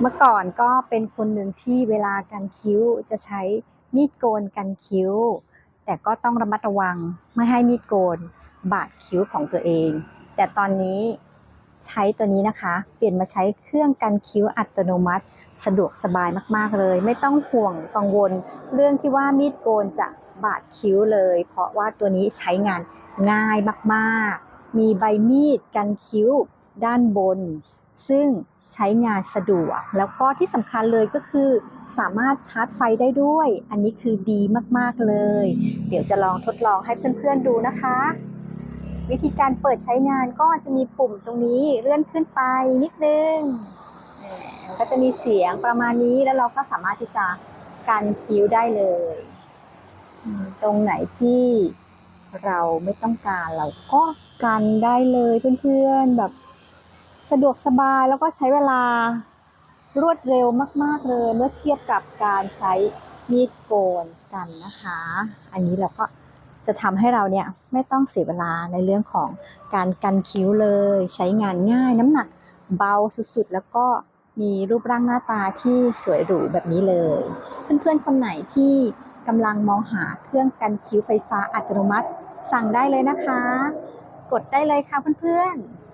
เมื่อก่อนก็เป็นคนหนึ่งที่เวลากันคิ้วจะใช้มีดโกนกันคิ้ว แต่ก็ต้องระมัดระวังไม่ให้มีดโกนบาดคิ้วของตัวเอง แต่ตอนนี้ใช้ตัวนี้นะคะ เปลี่ยนมาใช้เครื่องกันคิ้วอัตโนมัติ สะดวกสบายมากๆเลย ไม่ต้องห่วงกังวล เรื่องที่ว่ามีดโกนจะบาดคิ้วเลย เพราะว่าตัวนี้ใช้งานง่ายมากๆ มีใบมีดกันคิ้วด้านบน ซึ่ง ใช้งานสะดวก แล้วก็ที่สำคัญเลยก็คือ สามารถชาร์จไฟได้ด้วย อันนี้คือดีมากๆเลย เดี๋ยวจะลองทดลองให้เพื่อนๆดูนะคะ วิธีการเปิดใช้งานก็จะมีปุ่มตรงนี้เลื่อนขึ้นไปนิดนึงก็จะมีเสียงประมาณนี้แล้วเราก็สามารถที่จะกันคิ้วได้เลย ตรงไหนที่เราไม่ต้องการเราก็กันได้เลยเพื่อนๆแบบ สะดวกสบายแล้วก็ใช้เวลารวดเร็วมาก ๆ เลยเมื่อเทียบกับการใช้มีดโกนกันนะคะ อันนี้เราก็จะทำให้เราเนี่ยไม่ต้องเสียเวลาในเรื่องของการกันคิ้วเลย ใช้งานง่ายน้ำหนักเบาสุดๆ แล้วก็มีรูปร่างหน้าตาที่สวยหรูแบบนี้เลย เพื่อนๆ คนไหนที่กำลังมองหาเครื่องกันคิ้วไฟฟ้าอัตโนมัติ สั่งได้เลยนะคะ กดได้เลยค่ะเพื่อนๆ